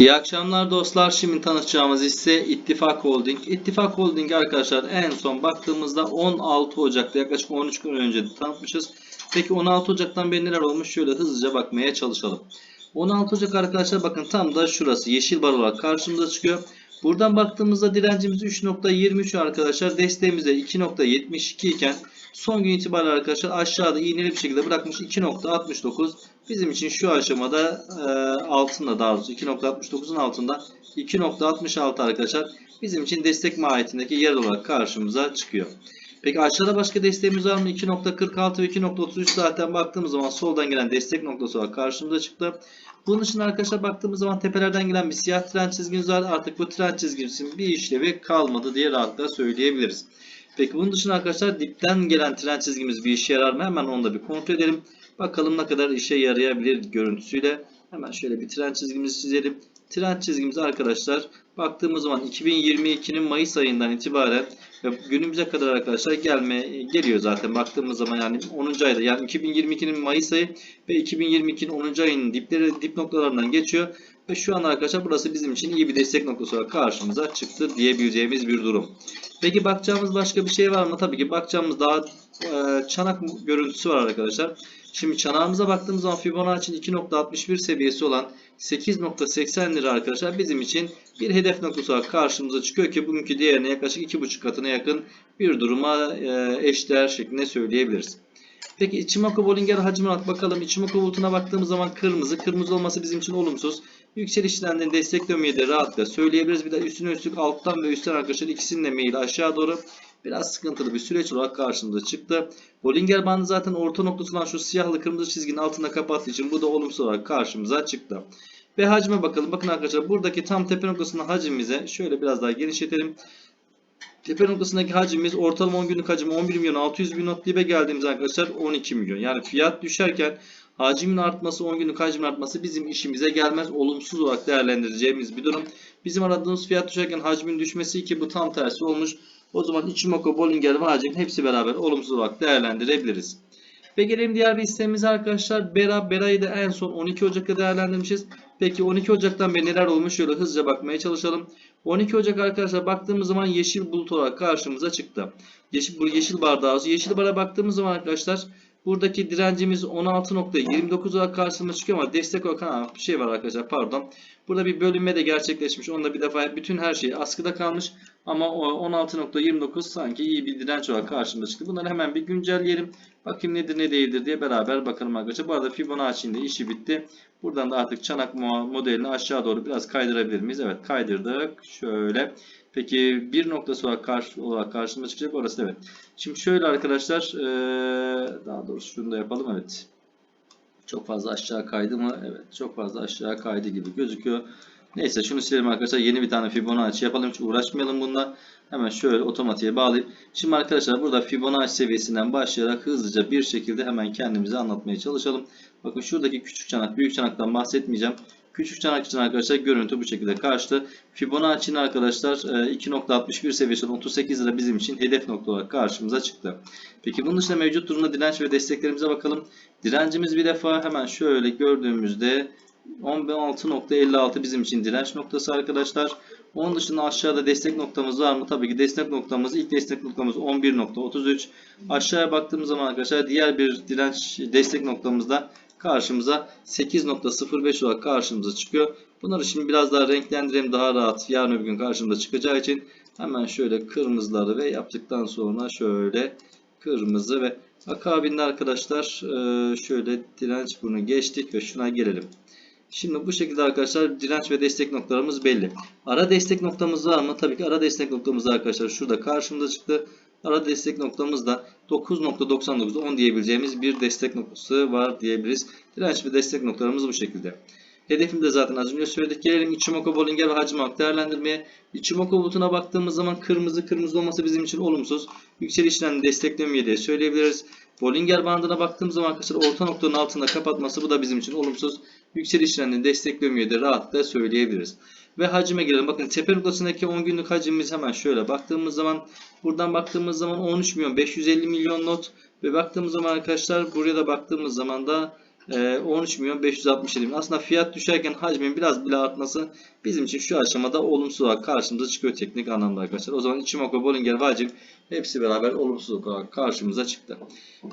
İyi akşamlar dostlar. Şimdi tanışacağımız ise İttifak Holding. İttifak Holding arkadaşlar en son baktığımızda 16 Ocak'ta yaklaşık 13 gün önce tanıtmışız. Peki 16 Ocak'tan beri neler olmuş? Şöyle hızlıca bakmaya çalışalım. 16 Ocak arkadaşlar bakın tam da şurası yeşil bar olarak karşımıza çıkıyor. Buradan baktığımızda direncimiz 3.23 arkadaşlar. Desteğimiz de 2.72 iken son gün itibariyle arkadaşlar aşağıda iğneli bir şekilde bırakmış 2.69. Bizim için şu aşamada e, altında daha doğrusu 2.69'un altında 2.66 arkadaşlar bizim için destek mahiyetindeki yer olarak karşımıza çıkıyor. Peki aşağıda başka desteğimiz var mı? 2.46 ve 2.33 zaten baktığımız zaman soldan gelen destek noktası olarak karşımıza çıktı. Bunun dışında arkadaşlar baktığımız zaman tepelerden gelen bir siyah trend çizgimiz var. Artık bu trend çizgisinin bir işlevi kalmadı diye rahatlıkla söyleyebiliriz. Peki bunun dışında arkadaşlar dipten gelen trend çizgimiz bir işe yarar mı? Hemen onu da bir kontrol edelim. Bakalım ne kadar işe yarayabilir görüntüsüyle. Hemen şöyle bir trend çizgimizi çizelim. Trend çizgimiz arkadaşlar baktığımız zaman 2022'nin Mayıs ayından itibaren ve günümüze kadar arkadaşlar gelme geliyor zaten baktığımız zaman yani 10. ayda yani 2022'nin Mayıs ayı ve 2022'nin 10. ayının dipleri dip noktalarından geçiyor ve şu an arkadaşlar burası bizim için iyi bir destek noktası olarak karşımıza çıktı diyebileceğimiz bir durum. Peki bakacağımız başka bir şey var mı? Tabii ki bakacağımız daha e, çanak görüntüsü var arkadaşlar. Şimdi çanağımıza baktığımız zaman Fibonacci'nin 2.61 seviyesi olan 8.80 lira arkadaşlar bizim için bir hedef noktası olarak karşımıza çıkıyor ki bugünkü değerine yaklaşık 2.5 katına yakın bir duruma e, eşdeğer şeklinde söyleyebiliriz. Peki Ichimoku Bollinger hacmine bak bakalım. Ichimoku bulutuna baktığımız zaman kırmızı. Kırmızı olması bizim için olumsuz. Yükseliş trendini desteklemeyi de rahatlıkla söyleyebiliriz. Bir de üstüne üstlük alttan ve üstten arkadaşlar ikisinin de meyili aşağı doğru biraz sıkıntılı bir süreç olarak karşımıza çıktı. Bollinger bandı zaten orta noktası olan şu siyahlı kırmızı çizginin altında kapattığı için bu da olumsuz olarak karşımıza çıktı. Ve hacme bakalım. Bakın arkadaşlar buradaki tam tepe noktasının hacmimize şöyle biraz daha genişletelim. Tepe noktasındaki hacmimiz ortalama 10 günlük hacmi 11 milyon 600 bin not dibe geldiğimiz arkadaşlar 12 milyon. Yani fiyat düşerken hacmin artması 10 günlük hacmin artması bizim işimize gelmez. Olumsuz olarak değerlendireceğimiz bir durum. Bizim aradığımız fiyat düşerken hacmin düşmesi ki bu tam tersi olmuş. O zaman Ichimoku, Bollinger ve hacim hepsi beraber olumsuz olarak değerlendirebiliriz. Ve gelelim diğer bir isteğimize arkadaşlar. Bera, Bera'yı da en son 12 Ocak'ta değerlendirmişiz. Peki 12 Ocak'tan beri neler olmuş? Şöyle hızlıca bakmaya çalışalım. 12 Ocak arkadaşlar baktığımız zaman yeşil bulut olarak karşımıza çıktı. Yeşil, bu yeşil bar daha. Yeşil bara baktığımız zaman arkadaşlar buradaki direncimiz 16.29 olarak karşımıza çıkıyor ama destek olarak ha, bir şey var arkadaşlar pardon. Burada bir bölünme de gerçekleşmiş. Onda bir defa bütün her şey askıda kalmış. Ama o 16.29 sanki iyi bir direnç olarak karşımıza çıktı. Bunları hemen bir güncelleyelim. Bakayım nedir ne değildir diye beraber bakalım arkadaşlar. Bu arada Fibonacci'nin de işi bitti. Buradan da artık çanak modelini aşağı doğru biraz kaydırabilir miyiz? Evet kaydırdık. Şöyle. Peki bir noktası olarak, karşı, olarak karşımıza çıkacak orası evet. Şimdi şöyle arkadaşlar daha doğrusu şunu da yapalım evet. Çok fazla aşağı kaydı mı? Evet çok fazla aşağı kaydı gibi gözüküyor. Neyse şunu silelim arkadaşlar. Yeni bir tane Fibonacci yapalım. Hiç uğraşmayalım bununla. Hemen şöyle otomatiğe bağlayıp. Şimdi arkadaşlar burada Fibonacci seviyesinden başlayarak hızlıca bir şekilde hemen kendimize anlatmaya çalışalım. Bakın şuradaki küçük çanak, büyük çanaktan bahsetmeyeceğim. Küçük çanak için arkadaşlar görüntü bu şekilde karşıtı. Fibonacci'nin arkadaşlar 2.61 seviyesi 38 lira bizim için hedef nokta olarak karşımıza çıktı. Peki bunun dışında mevcut durumda direnç ve desteklerimize bakalım. Direncimiz bir defa hemen şöyle gördüğümüzde 16.56 bizim için direnç noktası arkadaşlar. Onun dışında aşağıda destek noktamız var mı? Tabii ki destek noktamız ilk destek noktamız 11.33. Aşağıya baktığımız zaman arkadaşlar diğer bir direnç destek noktamızda karşımıza 8.05 olarak karşımıza çıkıyor. Bunları şimdi biraz daha renklendirelim daha rahat yarın öbür gün karşımıza çıkacağı için hemen şöyle kırmızıları ve yaptıktan sonra şöyle kırmızı ve akabinde arkadaşlar şöyle direnç bunu geçtik ve şuna gelelim. Şimdi bu şekilde arkadaşlar direnç ve destek noktalarımız belli. Ara destek noktamız var mı? Tabii ki ara destek noktamız arkadaşlar şurada karşımıza çıktı. Ara destek noktamız da 9.99 10 diyebileceğimiz bir destek noktası var diyebiliriz. Direnç ve destek noktalarımız bu şekilde. Hedefim de zaten az önce söyledik. Gelelim Ichimoku Bollinger ve hacim olarak değerlendirmeye. Ichimoku bulutuna baktığımız zaman kırmızı kırmızı olması bizim için olumsuz. Yükselişten desteklemiyor diye söyleyebiliriz. Bollinger bandına baktığımız zaman arkadaşlar orta noktanın altında kapatması bu da bizim için olumsuz. Yükseliş trendini desteklemiyor diye rahatlıkla söyleyebiliriz. Ve hacime gelelim. Bakın tepe noktasındaki 10 günlük hacimimiz hemen şöyle baktığımız zaman buradan baktığımız zaman 13 milyon 550 milyon not ve baktığımız zaman arkadaşlar buraya da baktığımız zaman da 13 milyon 567 bin. Aslında fiyat düşerken hacmin biraz bile artması bizim için şu aşamada olumsuz olarak karşımıza çıkıyor teknik anlamda arkadaşlar. O zaman Ichimoku, Bollinger ve hacim hepsi beraber olumsuz olarak karşımıza çıktı.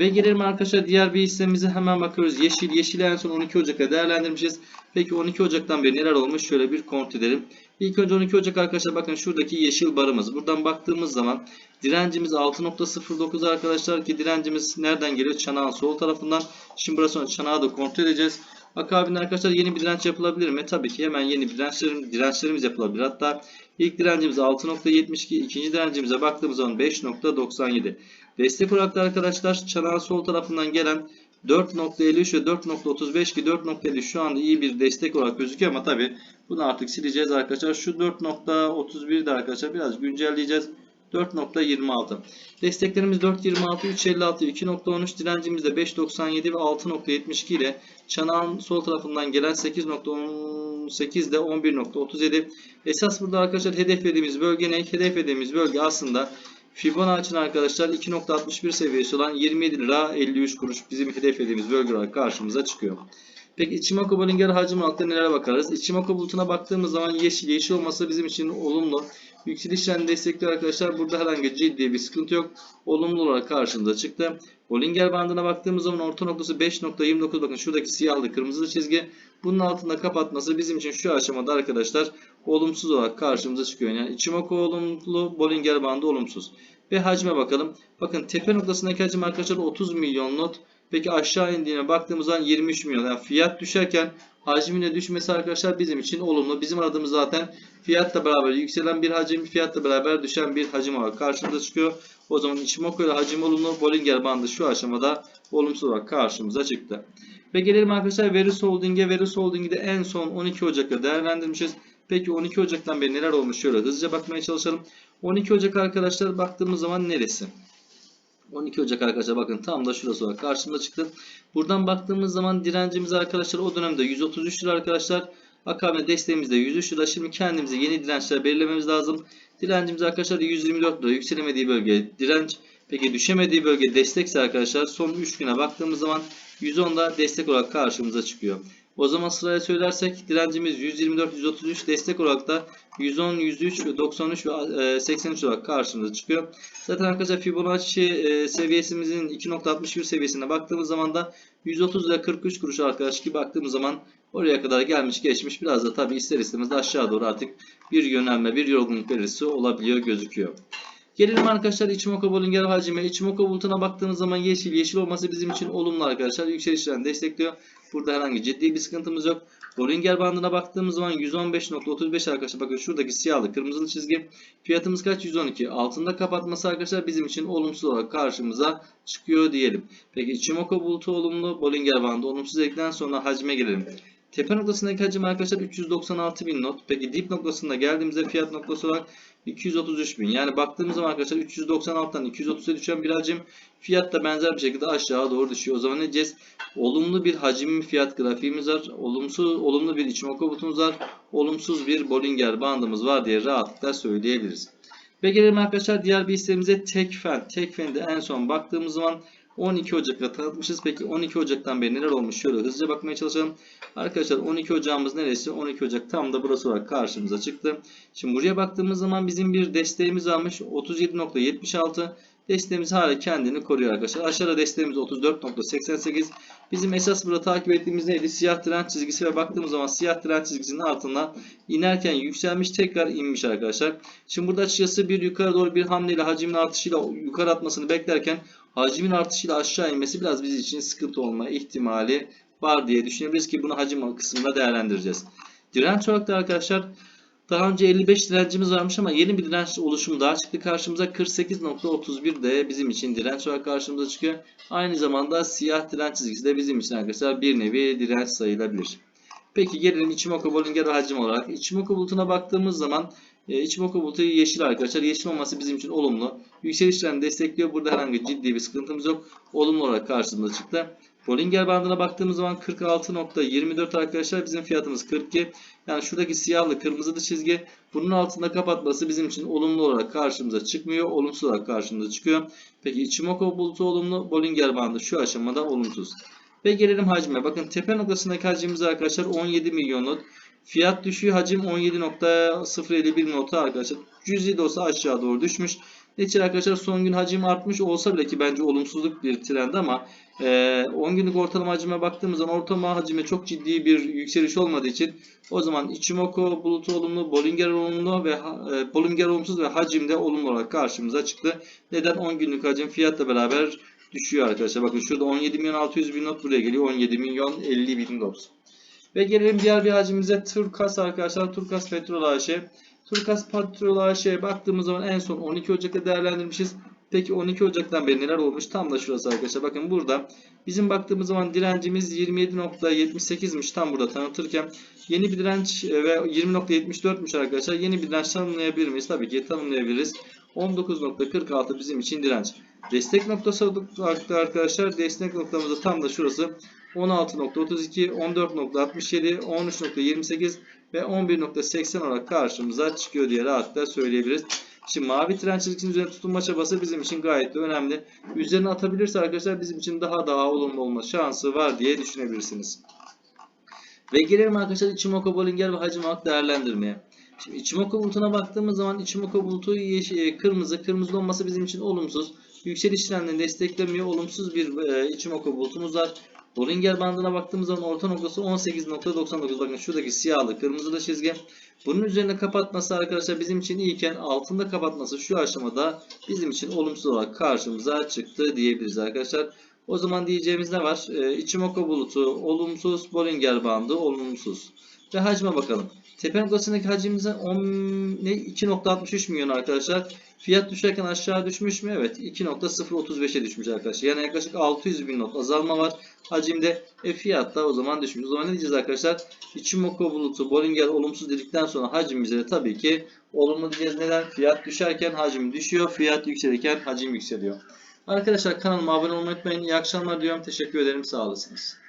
Ve gelelim arkadaşlar diğer bir hissemize hemen bakıyoruz. Yeşil, yeşili en son 12 Ocak'ta değerlendirmişiz. Peki 12 Ocak'tan beri neler olmuş? Şöyle bir kontrol edelim. İlk önce 12 Ocak arkadaşlar bakın şuradaki yeşil barımız. Buradan baktığımız zaman direncimiz 6.09 arkadaşlar ki direncimiz nereden geliyor? Çanağın sol tarafından. Şimdi burası çanağı da kontrol edeceğiz. Akabinde arkadaşlar yeni bir direnç yapılabilir mi? Tabii ki hemen yeni bir dirençlerim, dirençlerimiz yapılabilir. Hatta ilk direncimiz 6.72, ikinci direncimize baktığımız zaman 5.97. Destek olarak da arkadaşlar çanağın sol tarafından gelen 4.53 ve 4.35 ki 4.53 şu anda iyi bir destek olarak gözüküyor ama tabi bunu artık sileceğiz arkadaşlar. Şu 4.31 de arkadaşlar biraz güncelleyeceğiz. 4.26. Desteklerimiz 4.26, 3.56, 2.13, direncimiz de 5.97 ve 6.72 ile çanağın sol tarafından gelen 8.18 ile 11.37. Esas burada arkadaşlar hedeflediğimiz bölge ne? Hedeflediğimiz bölge aslında Fibonacci'nin arkadaşlar 2.61 seviyesi olan 27 lira 53 kuruş bizim hedeflediğimiz bölge olarak karşımıza çıkıyor. Peki Ichimoku Bollinger hacim altında nelere bakarız? Ichimoku bulutuna baktığımız zaman yeşil, yeşil olması bizim için olumlu. Yükseliş trendini destekliyor arkadaşlar. Burada herhangi ciddi bir sıkıntı yok. Olumlu olarak karşımıza çıktı. Bollinger bandına baktığımız zaman orta noktası 5.29 bakın şuradaki siyahlı kırmızılı çizgi. Bunun altında kapatması bizim için şu aşamada arkadaşlar olumsuz olarak karşımıza çıkıyor. Yani Ichimoku olumlu, Bollinger bandı olumsuz. Ve hacme bakalım. Bakın tepe noktasındaki hacim arkadaşlar 30 milyon not. Peki aşağı indiğine baktığımız zaman 23 milyon. Yani fiyat düşerken hacmin de düşmesi arkadaşlar bizim için olumlu. Bizim aradığımız zaten fiyatla beraber yükselen bir hacim, fiyatla beraber düşen bir hacim olarak karşımıza çıkıyor. O zaman Ichimoku ile hacim olumlu, Bollinger bandı şu aşamada olumsuz olarak karşımıza çıktı. Ve gelelim arkadaşlar Verus Holding'e. Verus Holding'i de en son 12 Ocak'ta değerlendirmişiz. Peki 12 Ocak'tan beri neler olmuş? Şöyle hızlıca bakmaya çalışalım. 12 Ocak arkadaşlar baktığımız zaman neresi? 12 Ocak arkadaşlar bakın tam da şurası olarak karşımıza çıktı. Buradan baktığımız zaman direncimiz arkadaşlar o dönemde 133 lira arkadaşlar. Akabinde desteğimiz de 103 lira. Şimdi kendimize yeni dirençler belirlememiz lazım. Direncimiz arkadaşlar 124 lira. Yükselemediği bölge direnç. Peki düşemediği bölge destekse arkadaşlar son 3 güne baktığımız zaman 110'da destek olarak karşımıza çıkıyor. O zaman sıraya söylersek direncimiz 124, 133 destek olarak da 110, 103, 93 ve e, 83 olarak karşımıza çıkıyor. Zaten arkadaşlar Fibonacci e, seviyesimizin 2.61 seviyesine baktığımız zaman da 130 ile 43 kuruş arkadaş ki baktığımız zaman oraya kadar gelmiş geçmiş biraz da tabi ister istemez aşağı doğru artık bir yönelme bir yorgunluk belirtisi olabiliyor gözüküyor. Gelelim arkadaşlar Ichimoku Bollinger hacime. Ichimoku bulutuna baktığımız zaman yeşil. Yeşil olması bizim için olumlu arkadaşlar. Yükselişlerini destekliyor. Burada herhangi ciddi bir sıkıntımız yok. Bollinger bandına baktığımız zaman 115.35 arkadaşlar. Bakın şuradaki siyahlı kırmızılı çizgi. Fiyatımız kaç? 112. Altında kapatması arkadaşlar bizim için olumsuz olarak karşımıza çıkıyor diyelim. Peki Ichimoku bulutu olumlu. Bollinger bandı olumsuz dedikten sonra hacme gelelim. Tepe noktasındaki hacim arkadaşlar 396 bin not. Peki dip noktasında geldiğimizde fiyat noktası olarak 233 bin. Yani baktığımız zaman arkadaşlar 396'dan 230'a düşen bir hacim. Fiyat da benzer bir şekilde aşağı doğru düşüyor. O zaman ne diyeceğiz? Olumlu bir hacim fiyat grafiğimiz var. Olumsuz, olumlu bir Ichimoku butumuz var. Olumsuz bir Bollinger bandımız var diye rahatlıkla söyleyebiliriz. Ve gelelim arkadaşlar diğer bir hissemize Tekfen. Tekfen'de en son baktığımız zaman 12 Ocak'ta tanıtmışız. Peki 12 Ocak'tan beri neler olmuş? Şöyle hızlıca bakmaya çalışalım. Arkadaşlar 12 Ocağımız neresi? 12 Ocak tam da burası olarak karşımıza çıktı. Şimdi buraya baktığımız zaman bizim bir desteğimiz almış. 37.76. Desteğimiz hala kendini koruyor arkadaşlar. Aşağıda desteğimiz 34.88. Bizim esas burada takip ettiğimiz neydi? Siyah trend çizgisi ve baktığımız zaman siyah trend çizgisinin altından inerken yükselmiş tekrar inmiş arkadaşlar. Şimdi burada açıkçası bir yukarı doğru bir hamleyle hacmin artışıyla yukarı atmasını beklerken hacmin artışıyla aşağı inmesi biraz bizim için sıkıntı olma ihtimali var diye düşünebiliriz ki bunu hacim kısmında değerlendireceğiz. Direnç olarak da arkadaşlar daha önce 55 direncimiz varmış ama yeni bir direnç oluşumu daha çıktı karşımıza 48.31 de bizim için direnç olarak karşımıza çıkıyor. Aynı zamanda siyah direnç çizgisi de bizim için arkadaşlar bir nevi direnç sayılabilir. Peki gelelim Ichimoku Bollinger hacim olarak. Ichimoku bulutuna baktığımız zaman e, Ichimoku bulutu yeşil arkadaşlar. Yeşil olması bizim için olumlu. Yükselişlerini destekliyor. Burada herhangi ciddi bir sıkıntımız yok. Olumlu olarak karşımıza çıktı. Bollinger bandına baktığımız zaman 46.24 arkadaşlar bizim fiyatımız 42. Yani şuradaki siyahlı kırmızılı çizgi bunun altında kapatması bizim için olumlu olarak karşımıza çıkmıyor. Olumsuz olarak karşımıza çıkıyor. Peki Ichimoku bulutu olumlu. Bollinger bandı şu aşamada olumsuz. Ve gelelim hacme. Bakın tepe noktasındaki hacmimiz arkadaşlar 17 milyon not. Fiyat düşüyor. Hacim 17.051 nota arkadaşlar. Cüzi de olsa aşağı doğru düşmüş. Neticede arkadaşlar son gün hacim artmış olsa bile ki bence olumsuzluk bir trend ama e, 10 günlük ortalama hacime baktığımız zaman ortalama hacime çok ciddi bir yükseliş olmadığı için o zaman Ichimoku bulutu olumlu, Bollinger olumlu ve e, Bollinger olumsuz ve hacim de olumlu olarak karşımıza çıktı. Neden 10 günlük hacim fiyatla beraber düşüyor arkadaşlar. Bakın şurada 17 milyon 600 bin not buraya geliyor. 17 milyon 50 bin not. Ve gelelim diğer bir hacimimize Turkas arkadaşlar. Turkas Petrol AŞ. Turkas Petrol AŞ'ye baktığımız zaman en son 12 Ocak'ta değerlendirmişiz. Peki 12 Ocak'tan beri neler olmuş? Tam da şurası arkadaşlar. Bakın burada bizim baktığımız zaman direncimiz 27.78'miş tam burada tanıtırken. Yeni bir direnç e, ve 20.74'müş arkadaşlar. Yeni bir direnç tanımlayabilir miyiz? Tabii ki tanımlayabiliriz. 19.46 bizim için direnç. Destek noktası arkadaşlar. Destek noktamız da tam da şurası. 16.32, 14.67, 13.28 ve 11.80 olarak karşımıza çıkıyor diye rahatlıkla söyleyebiliriz. Şimdi mavi tren çizgisinin üzerine tutunma çabası bizim için gayet de önemli. Üzerine atabilirse arkadaşlar bizim için daha daha olumlu olma şansı var diye düşünebilirsiniz. Ve gelelim arkadaşlar Ichimoku Bollinger ve hacim olarak değerlendirmeye. Şimdi Ichimoku bulutuna baktığımız zaman Ichimoku bulutu e, kırmızı. Kırmızı olması bizim için olumsuz. Yükseliş trendini desteklemiyor. Olumsuz bir e, Ichimoku bulutumuz var. Bollinger bandına baktığımız zaman orta noktası 18.99. Bakın şuradaki siyahlı kırmızılı çizgi. Bunun üzerine kapatması arkadaşlar bizim için iyiken altında kapatması şu aşamada bizim için olumsuz olarak karşımıza çıktı diyebiliriz arkadaşlar. O zaman diyeceğimiz ne var? Ee, Ichimoku bulutu olumsuz, Bollinger bandı olumsuz. Ve hacme bakalım. Tepe noktasındaki hacimimiz 2.63 milyon arkadaşlar. Fiyat düşerken aşağı düşmüş mü? Evet. 2.035'e düşmüş arkadaşlar. Yani yaklaşık 600 bin not azalma var. Hacimde e, fiyat da o zaman düşmüş. O zaman ne diyeceğiz arkadaşlar? Ichimoku bulutu Bollinger olumsuz dedikten sonra hacimimize de tabii ki olumlu diyeceğiz. Neden? Fiyat düşerken hacim düşüyor. Fiyat yükselirken hacim yükseliyor. Arkadaşlar kanalıma abone olmayı unutmayın. İyi akşamlar diyorum. Teşekkür ederim. Sağ olasınız.